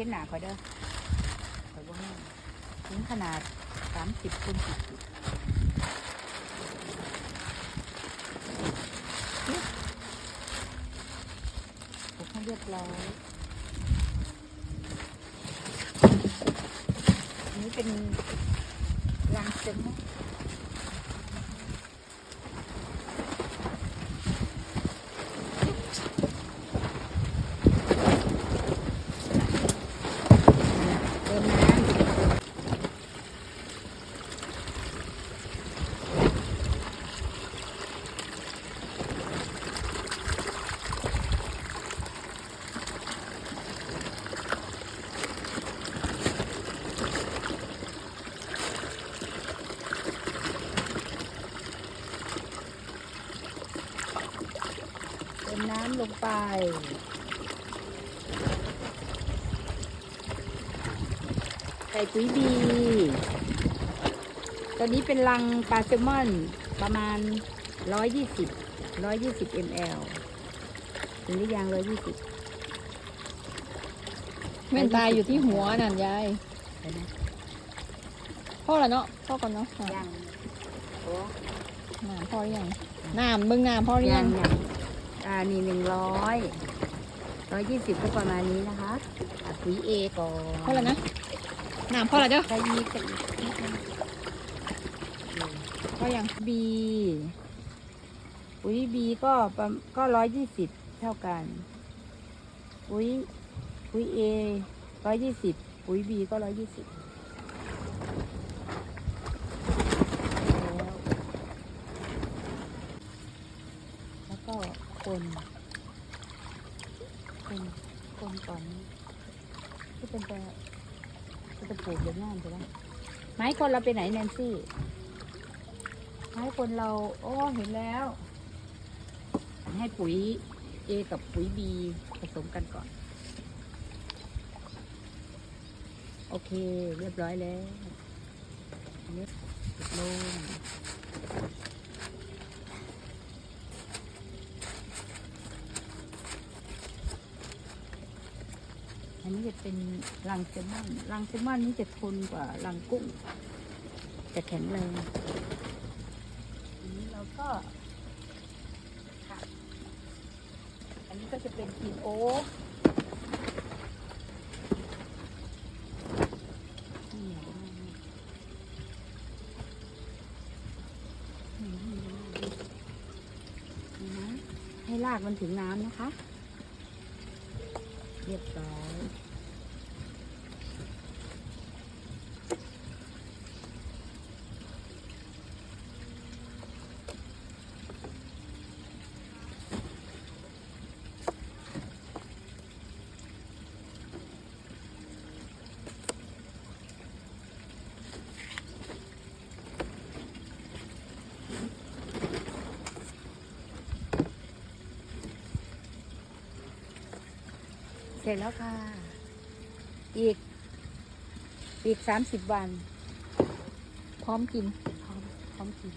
ห็นหนาคอยเด้อคอยบ่แห้งถึงขนาดสามสิบคูณสิบปลูกให้เรียบร้อยนนี้เป็นรังเซ็มนะเติมน้ำ เติ มน้ำลงไป ใส่ปุ๋ยบีตอนนี้เป็นรังปลาแซลมอนประมาณ 120 120 ml ถึงหรือยัง120แม่นตายอยู่ที่หัวนั่นยายเห็นไหมพ่อละเนาะพ่อก่อนเนาะยังโอ้น้ำพ่อหรือยังน้ำเบิ่งน้ำพ่อหรือยัยังงยัง อ่านี่หนึ่งร้อยร้อยยี่สิบก็ประมาณนี้นะคะอะปุ๋ยเอก่อนพ่อละนะน้ำพ่อละเด้อใส่ยีสต์อีกนิดนึงพ่อยังบีปุ๋ยบีก็ประก็ร้อยยี่สิบเท่ากันปุ๋ยปุ๋ยเอร้อยยี่สิบปุ๋ยบีก็ร้อยยี่สิบแล้วก็ คนคนคนก่อนที่เป็นตัวที่จะปลูกอย่างง่ายใช่ไหมไม้คนเราไปไหนแนนซี่ให้คนเรา โอ้เห็นแล้ว ให้ปุ๋ย A กับปุ๋ย B ผสมกันก่อน โอเค เรียบร้อยแล้วอันนี้ลง นนี้จะเป็นรังเซลมอนรังเซลมอนนี้จะทนกว่ารังกุ้ง จะแข็งแรงอันนี้เราก็อันนี้ก็จะเป็นกีนโอ๊กลยนี่นี่นี่นี่นะให้รากมันถึงน้ำนะคะ เรียบร้อย เสร็จแล้วค่ะ อีก อีกสามสิบวัน พร้อมกิน พร้อมพร้อมกิน